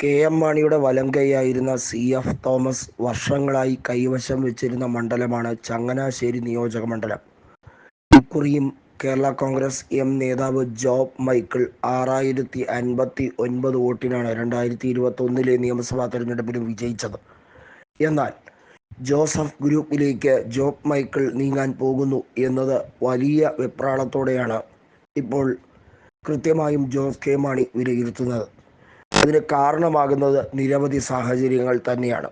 K M മാണിയുടെ വലം കൈയായിരുന്ന C F Thomas വർഷങ്ങളായി കൈവശം വെച്ചിരുന്ന മണ്ഡലമാണ് ചങ്ങനാശ്ശേരി നിയോജക മണ്ഡലം. ഇക്കുറിയും കേരള കോൺഗ്രസ് എം നേതാവ് ജോബ് മൈക്കിൾ ആറായിരത്തി അൻപത്തി ഒൻപത് വോട്ടിനാണ് രണ്ടായിരത്തി ഇരുപത്തി ഒന്നിലെ നിയമസഭാ തെരഞ്ഞെടുപ്പിലും വിജയിച്ചത്. എന്നാൽ ജോസഫ് ഗ്രൂപ്പിലേക്ക് ജോബ് മൈക്കിൾ നീങ്ങാൻ പോകുന്നു എന്നത് വലിയ വെപ്രാളത്തോടെയാണ് ഇപ്പോൾ കൃത്യമായും ജോസ് കെ മാണി വിലയിരുത്തുന്നത്. അതിന് കാരണമാകുന്നത് നിരവധി സാഹചര്യങ്ങൾ തന്നെയാണ്.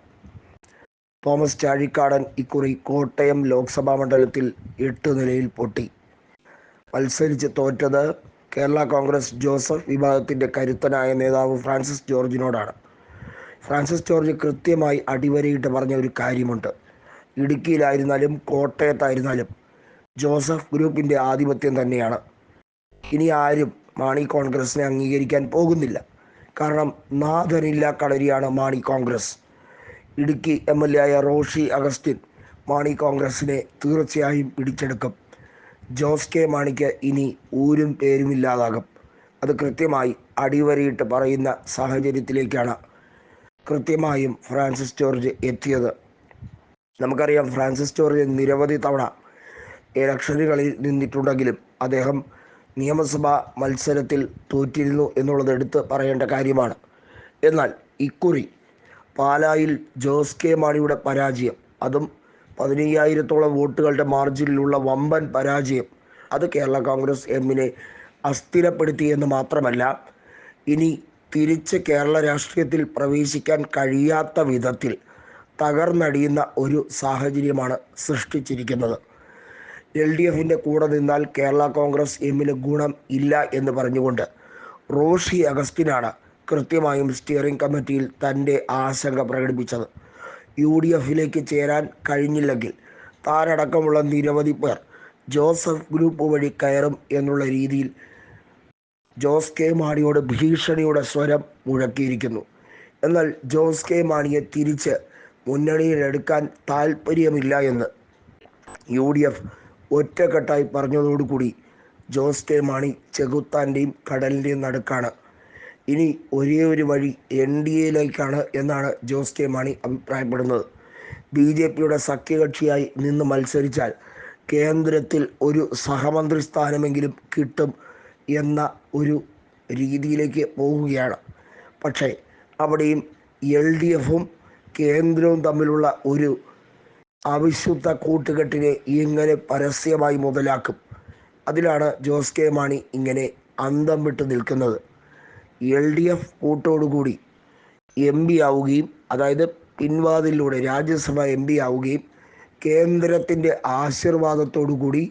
തോമസ് ചാഴിക്കാടൻ ഇക്കുറി കോട്ടയം ലോക്സഭാ മണ്ഡലത്തിൽ എട്ട് നിലയിൽ പൊട്ടി. മത്സരിച്ച് തോറ്റത് കേരള കോൺഗ്രസ് ജോസഫ് വിഭാഗത്തിന്റെ കരുത്തനായ നേതാവ് ഫ്രാൻസിസ് ജോർജിനോടാണ്. ഫ്രാൻസിസ് ജോർജ് കൃത്യമായി അടിവരയിട്ട് പറഞ്ഞ ഒരു കാര്യമുണ്ട്. ഇടുക്കിയിലായിരുന്നാലും കോട്ടയത്തായിരുന്നാലും ജോസഫ് ഗ്രൂപ്പിന്റെ ആധിപത്യം തന്നെയാണ്. ഇനി ആരും മാണി കോൺഗ്രസിനെ അംഗീകരിക്കാൻ പോകുന്നില്ല. കാരണം നാഥനില്ല കളരിയാണ് Mani Congress. Idukki M L A ആയ റോഷി അഗസ്റ്റിൻ മാണി കോൺഗ്രസിനെ തീർച്ചയായും പിടിച്ചെടുക്കും. ജോസ് കെ മാണിക്ക് ഇനി ഊരും പേരുമില്ലാതാകും. അത് കൃത്യമായി അടിവരയിട്ട് പറയുന്ന സാഹചര്യത്തിലേക്കാണ് കൃത്യമായും ഫ്രാൻസിസ് ജോർജ് എത്തിയത്. നമുക്കറിയാം ഫ്രാൻസിസ് ജോർജ് നിരവധി തവണ ഇലക്ഷനുകളിൽ നിന്നിട്ടുണ്ടെങ്കിലും അദ്ദേഹം നിയമസഭാ മത്സരത്തിൽ തോറ്റിരുന്നു എന്നുള്ളത് എടുത്ത് പറയേണ്ട കാര്യമാണ്. എന്നാൽ ഇക്കുറി പാലായിൽ ജോസ് കെ മാണിയുടെ പരാജയം അതും പതിനയ്യായിരത്തോളം വോട്ടുകളുടെ മാർജിനിലുള്ള വമ്പൻ പരാജയം അത് കേരള കോൺഗ്രസ് എമ്മിനെ അസ്ഥിരപ്പെടുത്തി എന്ന് മാത്രമല്ല ഇനി തിരിച്ച് കേരള രാഷ്ട്രീയത്തിൽ പ്രവേശിക്കാൻ കഴിയാത്ത വിധത്തിൽ തകർന്നടിയുന്ന ഒരു സാഹചര്യമാണ് സൃഷ്ടിച്ചിരിക്കുന്നത്. എൽ ഡി എഫിന്റെ കൂടെ നിന്നാൽ കേരള കോൺഗ്രസ് എമ്മിന് ഗുണം ഇല്ല എന്ന് പറഞ്ഞുകൊണ്ട് റോഷി അഗസ്റ്റിനാണ് കൃത്യമായും സ്റ്റിയറിംഗ് കമ്മിറ്റിയിൽ തന്റെ ആശങ്ക പ്രകടിപ്പിച്ചത്. യു ഡി എഫിലേക്ക് ചേരാൻ കഴിഞ്ഞില്ലെങ്കിൽ താനടക്കമുള്ള നിരവധി പേർ ജോസഫ് ഗ്രൂപ്പ് വഴി കയറും എന്നുള്ള രീതിയിൽ ജോസ് കെ മാണിയോട് ഭീഷണിയുടെ സ്വരം മുഴക്കിയിരിക്കുന്നു. എന്നാൽ ജോസ് കെ മാണിയെ തിരിച്ച് മുന്നണിയിലെടുക്കാൻ താല്പര്യമില്ല എന്ന് യു ഡി എഫ് ഒറ്റക്കെട്ടായി പറഞ്ഞതോടുകൂടി ജോസ് കെ. മാണി ചെകുത്താന്റെയും കടലിന്റെയും നടുക്കാണ്. ഇനി ഒരേ ഒരു വഴി എൻ ഡി എയിലേക്കാണ് എന്നാണ് ജോസ് കെ. മാണി അഭിപ്രായപ്പെടുന്നത്. ബി ജെ പിയുടെ സഖ്യകക്ഷിയായി നിന്ന് മത്സരിച്ചാൽ കേന്ദ്രത്തിൽ ഒരു സഹമന്ത്രി സ്ഥാനമെങ്കിലും കിട്ടും എന്ന ഒരു രീതിയിലേക്ക് പോവുകയാണ്. പക്ഷേ അവിടെയും എൽ ഡി എഫും കേന്ദ്രവും തമ്മിലുള്ള ഒരു അവിശുദ്ധ കൂട്ടുകെട്ടിനെ എങ്ങനെ പരസ്യമായി മുതലാക്കും. അതിലാണ് ജോസ് കെ. മാണി ഇങ്ങനെ അന്തം വിട്ട് നിൽക്കുന്നത്. എൽ ഡി എഫ് കൂട്ടോടുകൂടി എം പി ആവുകയും അതായത് പിൻവാതിലൂടെ രാജ്യസഭ എം പി ആവുകയും കേന്ദ്രത്തിന്റെ ആശീർവാദത്തോടുകൂടി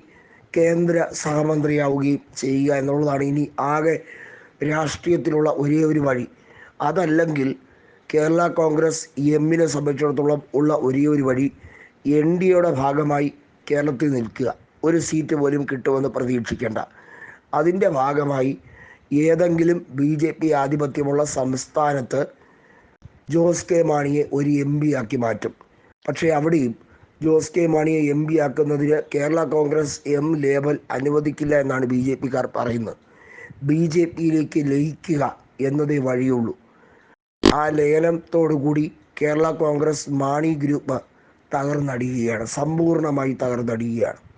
കേന്ദ്ര സഹമന്ത്രിയാവുകയും ചെയ്യുക എന്നുള്ളതാണ് ഇനി ആകെ രാഷ്ട്രീയത്തിലുള്ള ഒരേ ഒരു വഴി. അതല്ലെങ്കിൽ കേരള കോൺഗ്രസ് എമ്മിനെ സംബന്ധിച്ചിടത്തോളം ഉള്ള ഒരേ ഒരു വഴി. എൻ ഡി എയുടെ ഭാഗമായി കേരളത്തിൽ നിൽക്കുക. ഒരു സീറ്റ് പോലും കിട്ടുമെന്ന് പ്രതീക്ഷിക്കേണ്ട. അതിന്റെ ഭാഗമായി ഏതെങ്കിലും ബി ജെ പി ആധിപത്യമുള്ള സംസ്ഥാനത്ത് ജോസ് കെ മാണിയെ ഒരു എം പി ആക്കി മാറ്റും. പക്ഷേ അവിടെയും ജോസ് കെ മാണിയെ എം പി ആക്കുന്നതിന് കേരള കോൺഗ്രസ് എം ലേബൽ അനുവദിക്കില്ല എന്നാണ് ബി ജെ പിക്കാർ പറയുന്നത്. ബി ജെ പിയിലേക്ക് ലയിക്കുക എന്നതേ വഴിയുള്ളൂ. ആ ലയനത്തോടുകൂടി കേരള കോൺഗ്രസ് മാണി ഗ്രൂപ്പ് തകർന്നടിയുകയാണ്. സമ്പൂർണമായി തകർന്നടിയുകയാണ്.